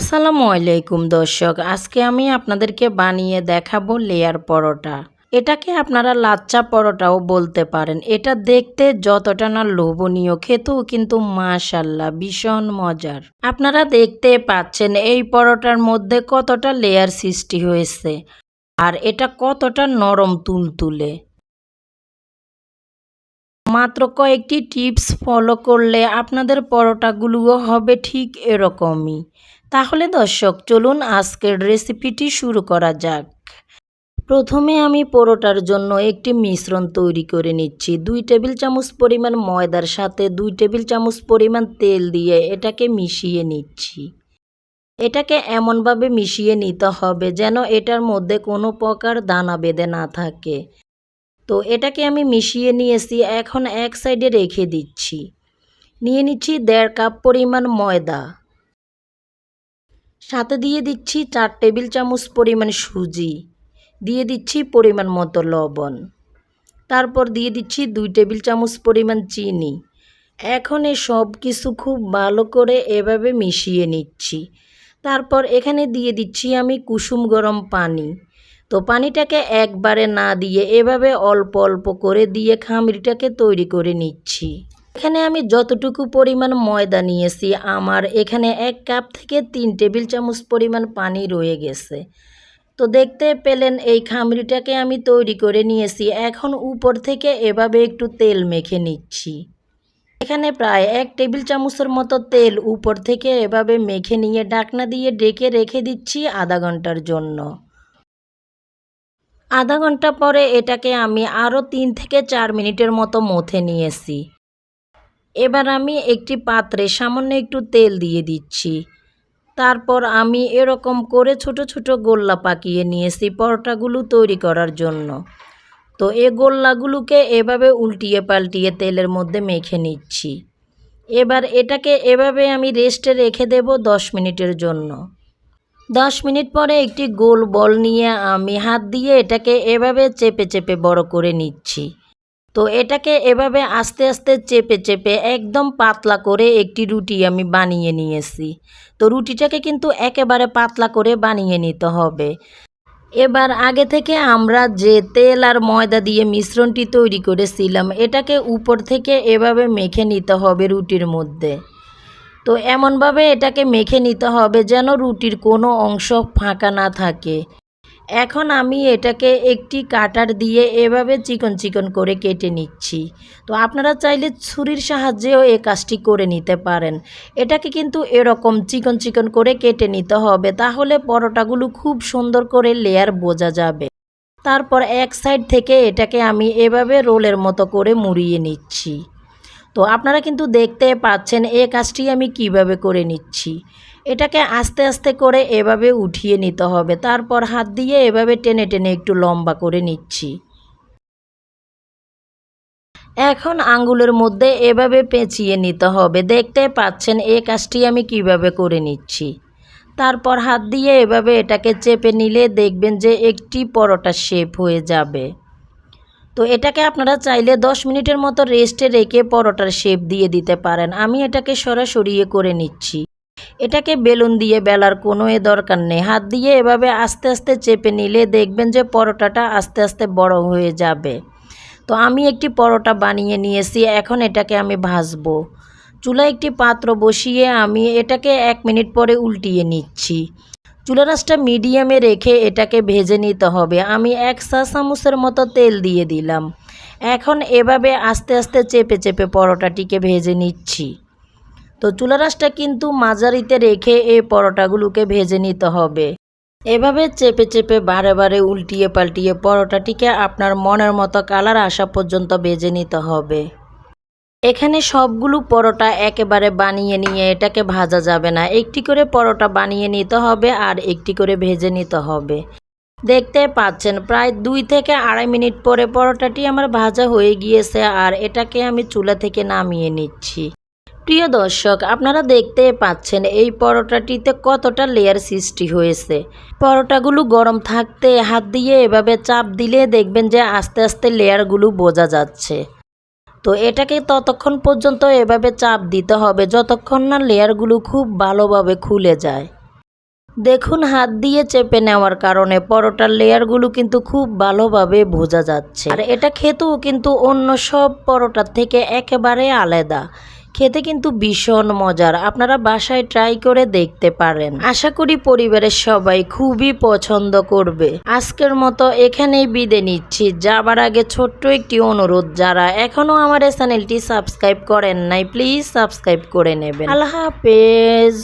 আসসালামু আলাইকুম দর্শক, আজকে আমি আপনাদেরকে বানিয়ে দেখাবো লেয়ার পরোটা। এটাকে আপনারা লাচ্চা পরোটাও বলতে পারেন। এটা দেখতে যতটা না লোভনীয়, খেতেও কিন্তু মাশাল্লাহ ভীষণ মজার। আপনারা দেখতে পাচ্ছেন এই পরোটার মধ্যে কতটা লেয়ার সৃষ্টি হয়েছে আর এটা কতটা নরম তুলতুলে। মাত্র কয়েকটি টিপস ফলো করলে আপনাদের পরোটাগুলোও হবে ঠিক এরকমই। তাহলে দর্শক, চলুন আজকের রেসিপিটি শুরু করা যাক। প্রথমে আমি পরোটার জন্য একটি মিশ্রণ তৈরি করে নিচ্ছি। দুই টেবিল চামচ পরিমাণ ময়দার সাথে দুই টেবিল চামচ পরিমাণ তেল দিয়ে এটাকে মিশিয়ে নিচ্ছি। এটাকে এমনভাবে মিশিয়ে নিতে হবে যেন এটার মধ্যে কোনো প্রকার দানা বেঁধে না থাকে। তো এটাকে আমি মিশিয়ে নিয়েছি, এখন এক সাইডে রেখে দিচ্ছি। নিয়ে নিচ্ছি দেড় কাপ পরিমাণ ময়দা। সাথে দিয়ে দিচ্ছি চার টেবিল চামচ পরিমাণ সুজি, দিয়ে দিচ্ছি পরিমাণ মতো লবণ। তারপর দিয়ে দিচ্ছি দুই টেবিল চামচ পরিমাণ চিনি। এখন এ সব কিছু খুব ভালো করে এভাবে মিশিয়ে নিচ্ছি। তারপর এখানে দিয়ে দিচ্ছি আমি কুসুম গরম পানি। তো পানিটাকে একবারে না দিয়ে এভাবে অল্প অল্প করে দিয়ে খামিরটাকে তৈরি করে নিচ্ছি। এখানে আমি যতটুকু পরিমাণ ময়দা নিয়েছি, আমার এখানে এক কাপ থেকে তিন টেবিল চামচ পরিমাণ পানি রয়ে গেছে। তো দেখতে পেলেন, এই খামরিটাকে আমি তৈরি করে নিয়েছি। এখন উপর থেকে এভাবে একটু তেল মেখে নিচ্ছি। এখানে প্রায় এক টেবিল চামচের মতো তেল উপর থেকে এভাবে মেখে নিয়ে ডাকনা দিয়ে ডেকে রেখে দিচ্ছি আধা ঘণ্টার জন্য। আধা ঘণ্টা পরে এটাকে আমি আরও তিন থেকে চার মিনিটের মতো মথে নিয়েছি। এবার আমি একটি পাত্রে সামান্য একটু তেল দিয়ে দিচ্ছি। তারপর আমি এরকম করে ছোট ছোট গোল্লা পাকিয়ে নিয়েছি পরোটাগুলো তৈরি করার জন্য। তো এ গোল্লাগুলোকে এভাবে উল্টিয়ে পাল্টিয়ে তেলের মধ্যে মেখে নিচ্ছি। এবার এটাকে এভাবে আমি রেস্টে রেখে দেব দশ মিনিটের জন্য। দশ মিনিট পরে একটি গোল বল নিয়ে আমি হাত দিয়ে এটাকে এভাবে চেপে চেপে বড় করে নিচ্ছি। তো এটাকে এভাবে আস্তে আস্তে চেপে চেপে একদম পাতলা করে একটি রুটি আমি বানিয়ে নিয়েছি। তো রুটিটাকে কিন্তু একেবারে পাতলা করে বানিয়ে নিতে হবে। এবার আগে থেকে আমরা যে তেল আর ময়দা দিয়ে মিশ্রণটি তৈরি করেছিলাম, এটাকে উপর থেকে এভাবে মেখে নিতে হবে রুটির মধ্যে। তো এমনভাবে এটাকে মেখে নিতে হবে যেন রুটির কোনো অংশ ফাঁকা না থাকে। এখন আমি এটাকে একটি কাটার দিয়ে এভাবে চিকন চিকন করে কেটে নিচ্ছি। তো আপনারা চাইলে ছুরির সাহায্যেও এই কাজটি করে নিতে পারেন। এটাকে কিন্তু এরকম চিকন চিকন করে কেটে নিতে হবে, তাহলে পরোটাগুলো খুব সুন্দর করে লেয়ার বোঝা যাবে। তারপর এক সাইড থেকে এটাকে আমি এভাবে রোলের মতো করে মুড়িয়ে নিচ্ছি। তো আপনারা কিন্তু দেখতে পাচ্ছেন এই কাজটি আমি কীভাবে করে নিচ্ছি। এটাকে আস্তে আস্তে করে এভাবে উঠিয়ে নিতে হবে। তারপর হাত দিয়ে এভাবে টেনে টেনে একটু লম্বা করে নিচ্ছি। এখন আঙ্গুলের মধ্যে এভাবে পেঁচিয়ে নিতে হবে। দেখতে পাচ্ছেন এই কাজটি আমি কীভাবে করে নিচ্ছি। তারপর হাত দিয়ে এভাবে এটাকে চেপে নিলে দেখবেন যে একটি পরোটা শেপ হয়ে যাবে। তো এটাকে আপনারা চাইলে দশ মিনিটের মতো রেস্টে রেখে পরোটার শেপ দিয়ে দিতে পারেন। আমি এটাকে সরাসরি করে নিচ্ছি। এটাকে বেলুন দিয়ে বেলার কোনো এ দরকার নেই। হাত দিয়ে এভাবে আস্তে আস্তে চেপে নিলে দেখবেন যে পরোটাটা আস্তে আস্তে বড় হয়ে যাবে। তো আমি একটি পরোটা বানিয়ে নিয়েছি, এখন এটাকে আমি ভাজবো। চুলা একটি পাত্র বসিয়ে আমি এটাকে এক মিনিট পরে উল্টিয়ে নিচ্ছি। চুলা রাসটা মিডিয়ামে রেখে এটাকে ভেজে নিতে হবে। আমি এক চা চামচের মতো তেল দিয়ে দিলাম। এখন এভাবে আস্তে আস্তে চেপে চেপে পরোটাটিকে ভেজে নিচ্ছি। তো চুলা রাসটা কিন্তু মাঝারিতে রেখে এই পরোটাগুলোকে ভেজে নিতে হবে। এভাবে চেপে চেপে বারে বারে উল্টিয়ে পাল্টিয়ে পরোটাটিকে আপনার মনের মতো কালার আসা পর্যন্ত ভেজে নিতে হবে। এখানে সবগুলো পরোটা একেবারে বানিয়ে নিয়ে এটাকে ভাজা যাবে না। একটি করে পরোটা বানিয়ে নিতে হবে আর একটি করে ভেজে নিতে হবে। দেখতে পাচ্ছেন, প্রায় দুই থেকে আড়াই মিনিট পরে পরোটাটি আমার ভাজা হয়ে গিয়েছে আর এটাকে আমি চুলা থেকে নামিয়ে নিচ্ছি। প্রিয় দর্শক, আপনারা দেখতে পাচ্ছেন এই পরোটাটিতে কতটা লেয়ার সৃষ্টি হয়েছে। পরোটাগুলো গরম থাকতে হাত দিয়ে এভাবে চাপ দিলে দেখবেন যে আস্তে আস্তে লেয়ারগুলো বোঝা যাচ্ছে। তো এটাকে ততক্ষণ পর্যন্ত এভাবে চাপ দিতে হবে যতক্ষণ না লেয়ারগুলো খুব ভালোভাবে খুলে যায়। দেখুন, হাত দিয়ে চেপে নেওয়ার কারণে পরোটার লেয়ারগুলো কিন্তু খুব ভালোভাবে বোঝা যাচ্ছে। আর এটা খেতেও কিন্তু অন্য সব পরোটার থেকে একেবারে আলাদা। খেতে কিন্তু ভীষণ মজার। আপনারা বাসায় ট্রাই করে দেখতে পারেন। আশা করি পরিবারের সবাই খুবই পছন্দ করবে। আজকের মতো এখানেই বিদে নিচ্ছি। যাবার আগে ছোট্ট একটি অনুরোধ, যারা এখনও আমার এই চ্যানেলটি সাবস্ক্রাইব করেন নাই প্লিজ সাবস্ক্রাইব করে নেবেন। আল্লাহ হাফেজ।